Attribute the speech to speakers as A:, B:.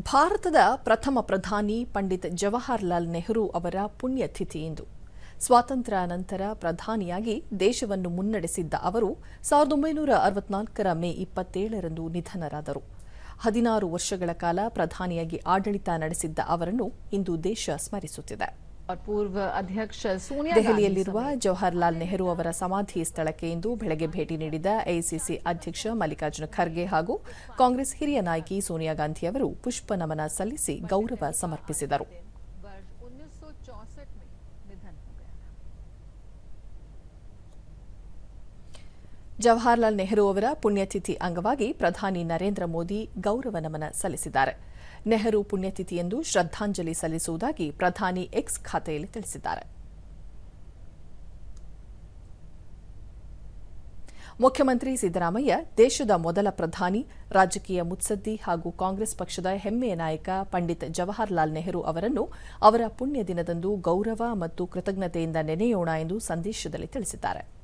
A: ಭಾರತದ ಪ್ರಥಮ ಪ್ರಧಾನಿ ಪಂಡಿತ್ ಜವಾಹರ್ಲಾಲ್ ನೆಹರು ಅವರ ಪುಣ್ಯತಿಥಿ ಇಂದು ಸ್ವಾತಂತ್ರ್ಯ ನಂತರ ಪ್ರಧಾನಿಯಾಗಿ ದೇಶವನ್ನು ಮುನ್ನಡೆಸಿದ್ದ ಅವರು ಸಾವಿರದ ಒಂಬೈನೂರ ಅರವತ್ನಾಲ್ಕರ ಮೇ ಇಪ್ಪತ್ತೇಳರಂದು ನಿಧನರಾದರು. ಹದಿನಾರು ವರ್ಷಗಳ ಕಾಲ ಪ್ರಧಾನಿಯಾಗಿ ಆಡಳಿತ ನಡೆಸಿದ್ದ ಅವರನ್ನು ಇಂದು ದೇಶ ಸ್ಮರಿಸುತ್ತಿದೆ.
B: ಪೂರ್ವ ಅಧ್ಯಕ್ಷ ಸೋನಿಯಾ
A: ದೆಹಲಿಯಲ್ಲಿರುವ ಜವಾಹರ್ಲಾಲ್ ನೆಹರು ಅವರ ಸಮಾಧಿ ಸ್ಥಳಕ್ಕೆ ಇಂದು ಬೆಳಗ್ಗೆ ಭೇಟಿ ನೀಡಿದ ಎಐಸಿಸಿ ಅಧ್ಯಕ್ಷ ಮಲ್ಲಿಕಾರ್ಜುನ ಖರ್ಗೆ ಹಾಗೂ ಕಾಂಗ್ರೆಸ್ ಹಿರಿಯ ನಾಯಕಿ ಸೋನಿಯಾ ಗಾಂಧಿ ಅವರು ಪುಷ್ಪ ನಮನ ಸಲ್ಲಿಸಿ ಗೌರವ ಸಮರ್ಪಿಸಿದರು. ಜವಾಹರ್ಲಾಲ್ ನೆಹರು ಅವರ ಪುಣ್ಯತಿಥಿ ಅಂಗವಾಗಿ ಪ್ರಧಾನಿ ನರೇಂದ್ರ ಮೋದಿ ಗೌರವ ನಮನ ಸಲ್ಲಿಸಿದ್ದಾರೆ. ನೆಹರು ಪುಣ್ಯತಿಥಿಯೆಂದು ಶ್ರದ್ಧಾಂಜಲಿ ಸಲ್ಲಿಸುವುದಾಗಿ ಪ್ರಧಾನಿ ಎಕ್ಸ್ ಖಾತೆಯಲ್ಲಿ ತಿಳಿಸಿದ್ದಾರೆ. ಮುಖ್ಯಮಂತ್ರಿ ಸಿದ್ದರಾಮಯ್ಯ ದೇಶದ ಮೊದಲ ಪ್ರಧಾನಿ, ರಾಜಕೀಯ ಮುತ್ಸದ್ದಿ ಹಾಗೂ ಕಾಂಗ್ರೆಸ್ ಪಕ್ಷದ ಹೆಮ್ಮೆಯ ನಾಯಕ ಪಂಡಿತ್ ಜವಾಹರ್ಲಾಲ್ ನೆಹರು ಅವರನ್ನು ಅವರ ಪುಣ್ಯ ದಿನದಂದು ಗೌರವ ಮತ್ತು ಕೃತಜ್ಞತೆಯಿಂದ ನೆನೆಯೋಣ ಎಂದು ಸಂದೇಶದಲ್ಲಿ ತಿಳಿಸಿದ್ದಾರೆ.